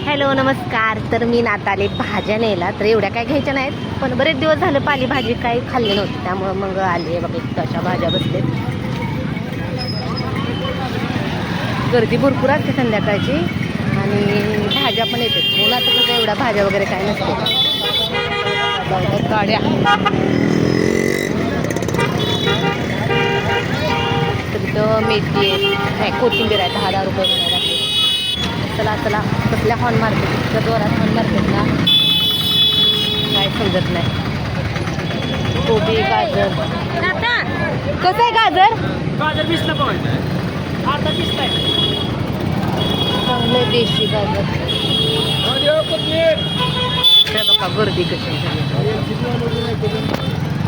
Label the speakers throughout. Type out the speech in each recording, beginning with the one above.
Speaker 1: Hello नमस्कार. तर मी नाताले भाज्या नेला तर एवढ्या काय घ्यायच्या नाहीत पण बरेच दिवस झालं पालेभाजी काही खाल्ली नव्हती. त्यामुळं मग आली बघ एक तशा भाज्या बसलेत. गर्दी भरपूर असते संध्याकाळची आणि भाज्या पण येतात. मुलाचं कसं एवढ्या भाज्या वगैरे काय नसते गाड्या. तर मेथी आहे. नाही कोथिंबीर आहे. दहा दहा रुपये चला चला. कसल्या हॉर्न मार्केट जोरात हॉर्न मार्केटला काय समजत नाही. कोबी गाजर. कसं आहे गाजर?
Speaker 2: गाजर पण. अर्धा
Speaker 1: चांगलं देशी गाजर. बघा गर्दी कशी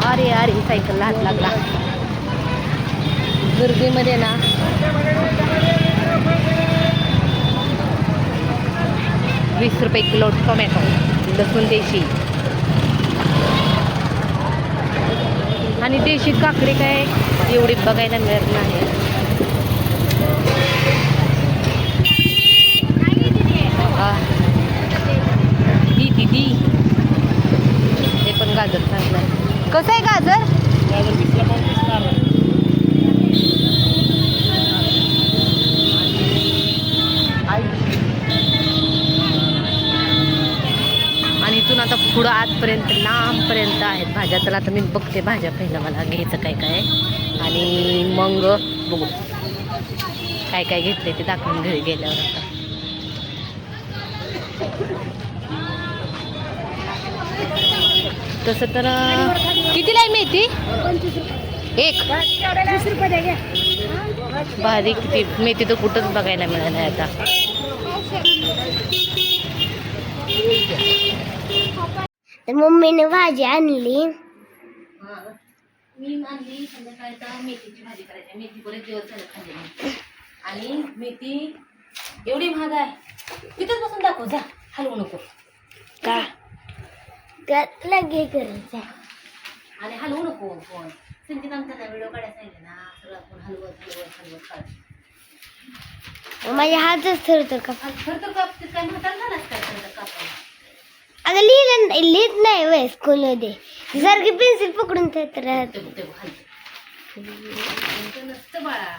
Speaker 1: अरे अरे सायकलला हात लागला. गर्दीमध्ये ना वीस रुपये किलो टोमॅटो लसूण देशी. आणि देशी काकडी काय एवढी बघायला मिळत नाही. दी दीदी हे पण गाजर चांगलं कसं आहे गाजर? इथपर्यंत लांबपर्यंत आहेत भाज्या. तर आता मी बघते भाज्या पहिलं. मला घ्यायचं काय काय? आणि मग बघू. काय काय घेतले ते दाखवून घरी गेल्यावर आता. तसं तर कितीला आहे मेथी? एक.
Speaker 3: वीस किती.
Speaker 1: बारीक ती मेथी तर कुठंच बघायला मिळालं नाही आता.
Speaker 3: तर मम्मीने भाजी आणली.
Speaker 1: मी आणली संध्याकाळी तर मेथीची भाजी करायची. मेथी बरेच दिवस झाले खाल्ली नाही. आणि मेथी एवढी महाग आहे. तिथंच बसून दाखव जा. हलवू नको.
Speaker 3: का? त्यात लगे करायचं
Speaker 1: आणि हलवू नको फोन संगीत आमचा व्हिडिओ काढायला सांगितले ना सगळं आपण हलवत हलवत हलवत काढ.
Speaker 3: माझ्या हातच ठरतो का
Speaker 1: खरं तर कापते काय खरं तर कापायला?
Speaker 3: अगं लिहिलं नाही- लिहित नाही वय स्कूलमध्ये सारखी पेन्सिल पकडून ठेवत राहत.
Speaker 1: ते ते हल. नसतं बाळा.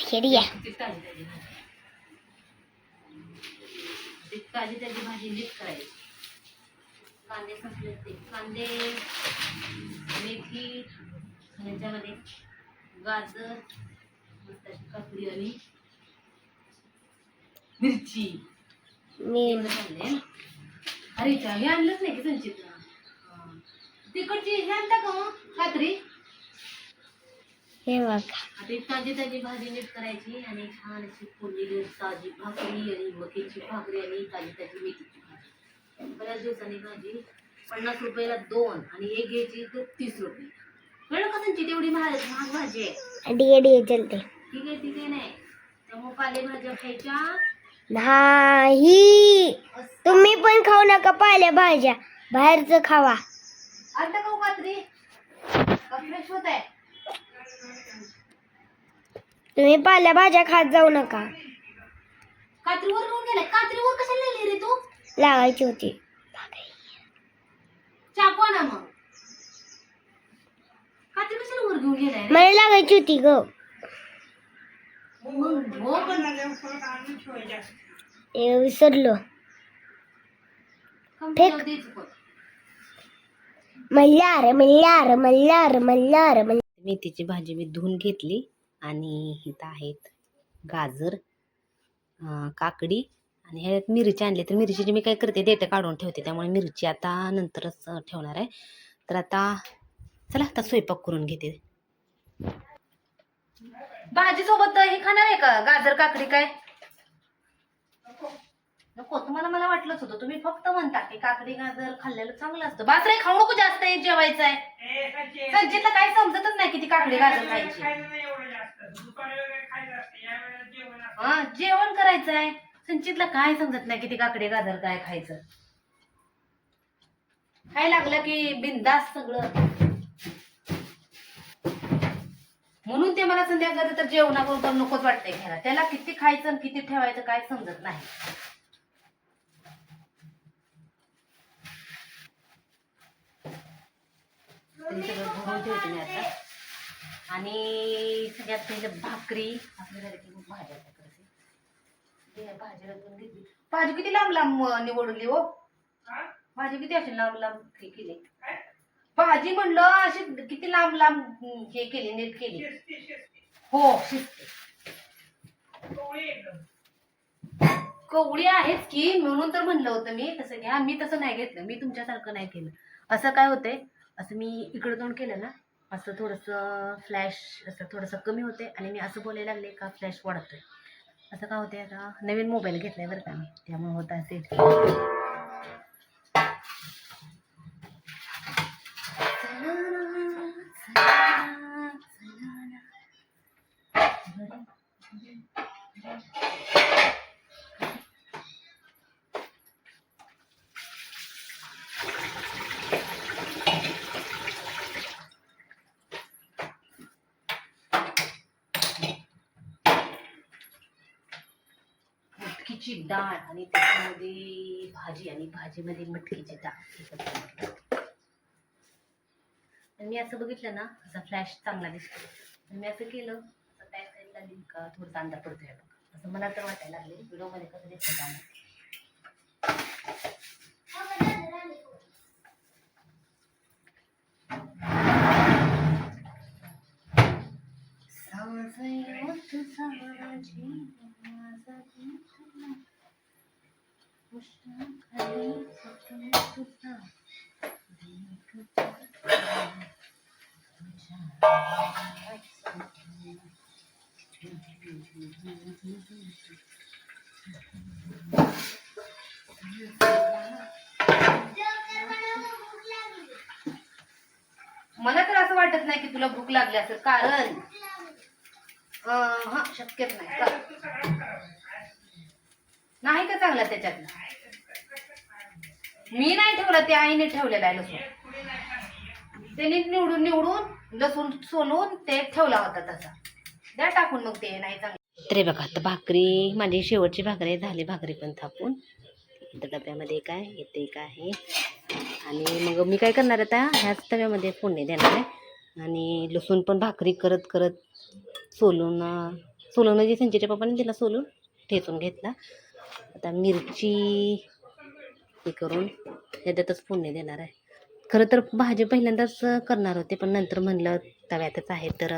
Speaker 3: खेडिया
Speaker 1: ती ताजी ताजी भाजी. ती ताजी ताजी भाजी नीट करायची. कांदे संपले ते कांदे मेथी गाजर मस्त अशी काकडी आणि मिरची.
Speaker 3: मी
Speaker 1: एवढं आणलंय अरे चा हे आणलंच नाही की संचित तिकडची हे आणता का मग? खात्री?
Speaker 3: हे बघा.
Speaker 1: आता ताजी ताजी भाजी नीट करायची आणि छान अशी फोडलेली ताजी भाकरी आणि मकीची भाकरी आणि ताजी ताजी मेथीची भाजी. बऱ्याच दिवसांनी भाजी पन्नास रुपयाला दोन आणि एक घ्यायची तर तीस रुपये. कळलं का त्यांची तेवढी महाग महाग भाजी आहे? ठीक आहे ठीक आहे नाही. त्यामुळे पालेभाज्या खायच्या.
Speaker 3: नाही. तुम्ही पण खाऊ नका पाहिल्या भाज्या. बाहेरचं खावा.
Speaker 1: आता का कात्री फ्रेश होत आहे.
Speaker 3: तुम्ही पाल्या भाज्या खात जाऊ नका.
Speaker 1: कात्रीवर घेऊन गेलाय. कात्रीवर कशाला रे तू?
Speaker 3: लावायची होती.
Speaker 1: चाकू आणा मग. कात्री कशाला वर घेऊन गेलाय रे?
Speaker 3: मला लागायची होती ग.
Speaker 1: मग हो पण
Speaker 3: विसरलो. मल्हार मल्हार मल्हार मल्हार मल्हार.
Speaker 1: मेथीची भाजी मी धुवून घेतली आणि इथं आहेत गाजर अं, काकडी आणि ह्यात मिरची आणली. तर मिरचीची मी काय करते देते काढून ठेवते. त्यामुळे मिरची आता नंतरच अं, ठेवणार आहे. तर आता चला आता स्वयंपाक करून घेते. भाजी सोबत हे खाणार आहे का? गाजर काकडी काय? नको तुम्हाला मला वाटलंच होतं. तुम्ही फक्त म्हणता की काकडी गाजर खाल्लेलं चांगलं असतं. बासरे खाऊ नको जास्त हे जेवायचं आहे संचितला काही समजतच नाही किती काकडी गाजर खायची. हा जेवण करायचं आहे संचितला काय समजत नाही किती काकडी गाजर काय खायचं. काय लागलं की बिंदास सगळं. म्हणून ते मला संध्याकाळी तर जेवणाकरून तर नकोच वाटतंय घ्यायला. त्याला किती खायचं आणि किती ठेवायचं काय समजत नाही. धुवून ठेवते मी आता. आणि सगळ्यात पहिले भाकरी. मग भाज्या करते. भाजी रचून घेतली भाजी किती लांब लांब निवडली हो. भाजी किती अशी लांब लांब हे केली? भाजी म्हणलं अशी किती लांब लांब हे केली नीट केली. हो शिजते. कवळी आहेच की म्हणून तर म्हणलं होतं मी तसं घ्या. मी तसं नाही घेतलं. मी तुमच्यासारखं नाही केलं. असं काय होतंय? असं मी इकडं तोंड केलं ना असं थोडंसं फ्लॅश असं थोडंसं कमी होते आणि मी असं बोलायला लागले का फ्लॅश वाढतोय. असं काय होते आता नवीन मोबाईल घेतलाय बरं का मी. त्यामुळे होत असेल. मटकीची डाळ आणि त्याच्यामध्ये भाजी आणि भाजीमध्ये मटकीची डाळ. मी असं बघितलं ना असा फ्लॅश चांगला दिसतो. मी असं केलं. तर साईडला का थोडासा अंदाज पडतोय बघ. असं मला तर वाटायला लागले व्हिडिओमध्ये कसं दिसतं का मला तर असं वाटत नाही की तुला भूक लागली असेल. कारण अं, हा शक्यच नाही. नाही का चांगला त्याच्यातला मी नाही ठेवला ते आईने ठेवलेला आहे लसूण. त्याने निवडून निवडून लसूण सोलून ते ठेवला होता तसा. द्या टाकून मग ते नाही चांगलं. तरी बघा आता भाकरी माझी शेवटची भाकरी झाली भाकरी पण थापून. डब्यामध्ये काय येते काय आहे. आणि मग मी काय करणार आता? ह्याच तव्यामध्ये फोडणी देणार आहे. आणि लसूण पण भाकरी करत करत सोलून सोलून म्हणजे संजयच्या पप्पाने दिला सोलून ठेचून घेतला. आता मिरची हे करून ह्याच्यातच फोडणी देणार आहे. खरं तर भाजी पहिल्यांदाच करणार होते पण नंतर म्हणलं तव्यातच आहे तर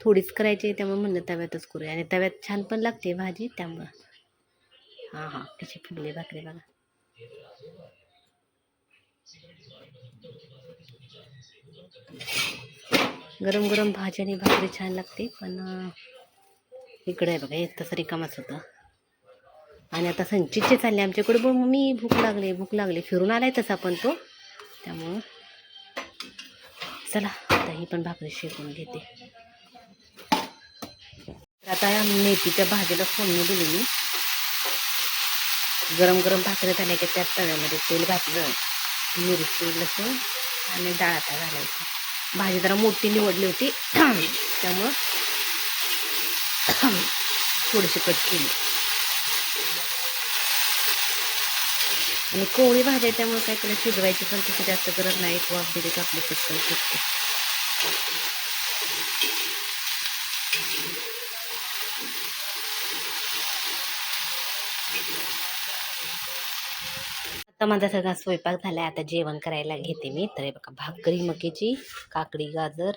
Speaker 1: थोडीच करायची त्यामुळे म्हणलं तव्यातच करूया. आणि तव्यात छान पण लागते भाजी त्यामुळं. हां हां कशी फुगली भाकरी बघा. गरम गरम भाजी आणि भाकरी छान लागते पण इकडे आहे बघा एक तसं रिकामाच होतं. आणि आता संचितचे चालले आमच्याकडे. बघ मम्मी भूक लागली भूक लागली. फिरून आलाय तसा पण तो. त्यामुळं चला आता ही पण भाकरी शेकून घेते. आता या मेथीच्या भाजीला फोडणी दिली मी. गरम गरम भाकरी झाल्या की त्याच तव्यामध्ये तेल घातलं मिरची लसूण आणि डाळ आता घालायची. भाजी जरा मोठी निवडली होती त्यामुळं थोडीशी कट केली. आणि कोवळी भाजी त्यामुळे काय त्याला शिजवायची पण तिथे जास्त गरज नाही. वाफ दिली का आपली पटकन शिजते आता माझा सगळा स्वयंपाक झालाय. आता जेवण करायला घेते मी. तर हे बघा भाकरी मकीची काकडी गाजर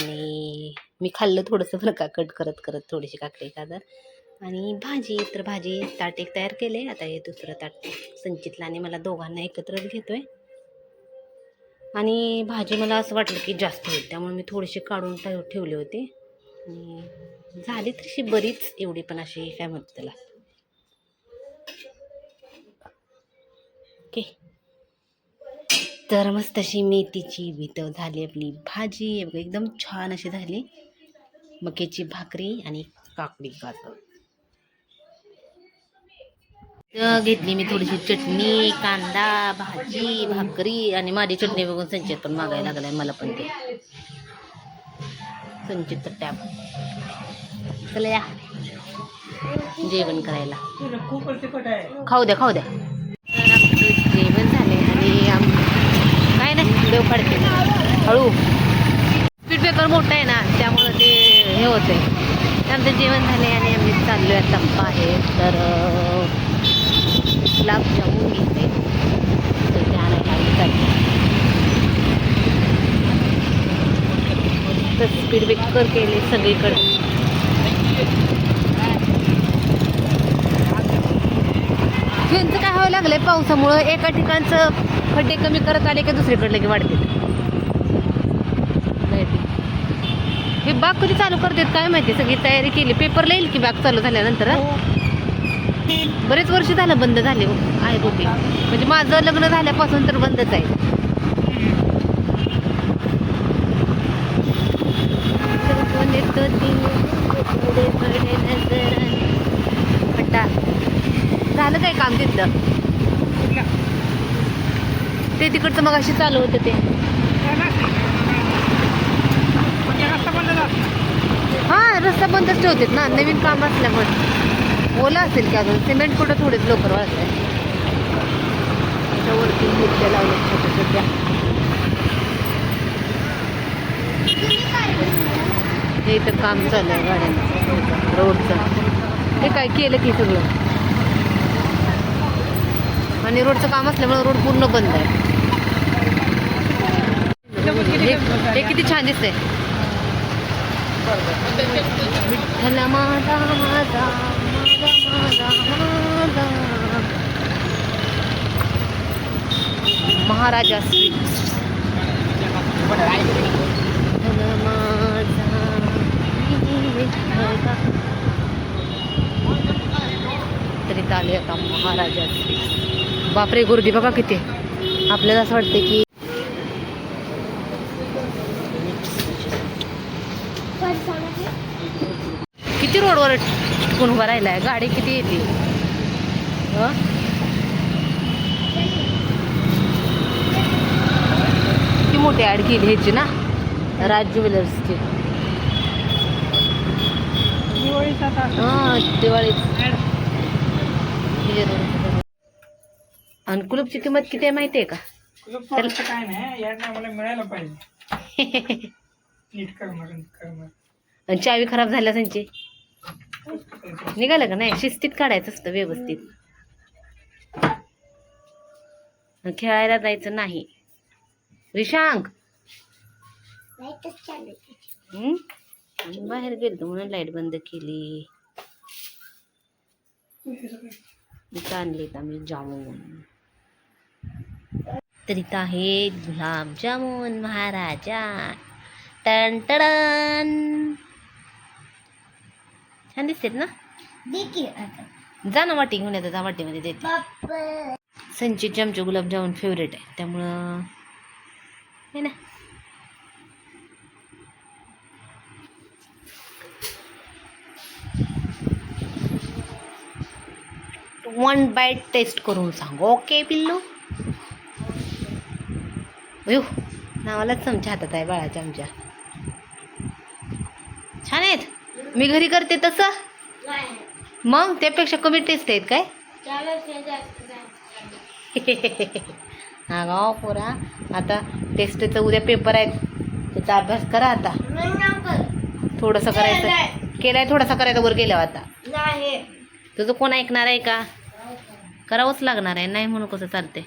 Speaker 1: आणि मी खाल्लं थोडंसं बरं का? कट करत करत थोडीशी काकडी गाजर. आणि भाजी तर भाजी ताट एक तयार केले. आता हे दुसरं ताट संचितला आणि मला दोघांना एकत्रच घेतोय. आणि भाजी मला असं वाटलं की जास्त होईल त्यामुळे मी थोडीशी काढून ठेव ठेवली होती. आणि झाली तशी बरीच एवढी पण अशी काय म्हणतो त्याला. ओके. तर मस्त अशी मेथीची भीतव झाली आपली भाजी. एकदम छान अशी झाली. मकेची भाकरी आणि काकडी गाजर. घेतली मी थोडीशी चटणी कांदा भाजी भाकरी आणि माझी चटणी बघून संचित पण मागायला लागलाय मला पण ते. संचित टॅब. चला या. जेवण करायला. खाऊ द्या खाऊ द्या. तर आपलं जेवण झाले आणि काय नाही देव काढते. हळू. स्पीड ब्रेकर मोठं आहे ना त्यामुळं ते हे होते आमचं जेवण झाले आणि आम्ही चाललो आहे टप्पा आहे तर गुलाबजामुन घेते तर ते आणायला तर स्पीड ब्रेकर केले सगळीकडे ह्यांचं काय व्हावं लागलंय? पावसामुळं एका ठिकाणचं खड्डे कमी करत आले की दुसरीकडे की वाढते. हे बाग कधी चालू करतात? काय माहिती? सगळी तयारी केली. पेपरला येईल की बाग चालू झाल्यानंतर? हं? बरेच वर्ष झालं बंद झाले हो, आहे होते म्हणजे माझं लग्न झाल्यापासून तर बंदच आहे. झालं काय काम तिथलं? ते तिकडचं मग अशी चालू होतं ते. हा रस्ता बंदच ठेवतात ना नवीन काम असल्यामुळे. ओला असेल की अजून? सिमेंट कुठं थोडेच लवकर वाढत आहे वरती मूर्त्या लावल्या छोट्या छोट्या हे इथं काम चालू आहे गाड्यांचं. रोडचं. हे काय केलं की सगळं? आणि रोडचं काम असल्यामुळे रोड पूर्ण बंद आहे. हे हे किती छान दिसतंय. विठ्ठल माता माझा माझा. महाराजा स्वीट्स तरी चालू आता महाराजा स्वीट्स बापरे गुरुदी बघा किती. आपल्याला असं वाटतं की किती रोडवर कोण उभा राहिलाय. गाडी किती येते? हं? किती मोठी ॲड केली ह्याची ना? राज ज्वेलर्सची. हां दिवाळी.
Speaker 2: ad.
Speaker 1: आणि कुलूपची किंमत किती आहे माहिती आहे का?
Speaker 2: काय नाही मिळायला पाहिजे.
Speaker 1: आणि चावी खराब झाल्या त्यांची निघालं का नाही? शिस्तीत काढायचं असतं व्यवस्थित. खेळायला जायचं नाही. रिशांक बाहेर गेलतो म्हणून लाइट बंद केली. आणलीत आम्ही जामून? तर इथं आहे गुलाबजामुन महाराजा. टन टडन छान दिसतात ना? जा ना वाटी घेऊन येतात वाटीमध्ये देते. संचितचे आमचे गुलाबजामुन फेवरेट आहे. त्यामुळं हे ना. वन बाईट टेस्ट करून सांग. ओके पिल्लू? अयो नावालाच चमचा हातात आहे बाळाच्या आमच्या छान आहेत? मी घरी करते तसं? मग? त्यापेक्षा कमी टेस्ट आहेत काय? हा गाव पोरा? आता टेस्टचं उद्या पेपर आहेत. त्याचा अभ्यास करा आता. थोडंसं करायचं. केलाय. थोडासा करायचा वर गेल्यावर आता. तुझं कोण ऐकणार आहे का? करावंच लागणार आहे. नाही म्हणून कसं चालते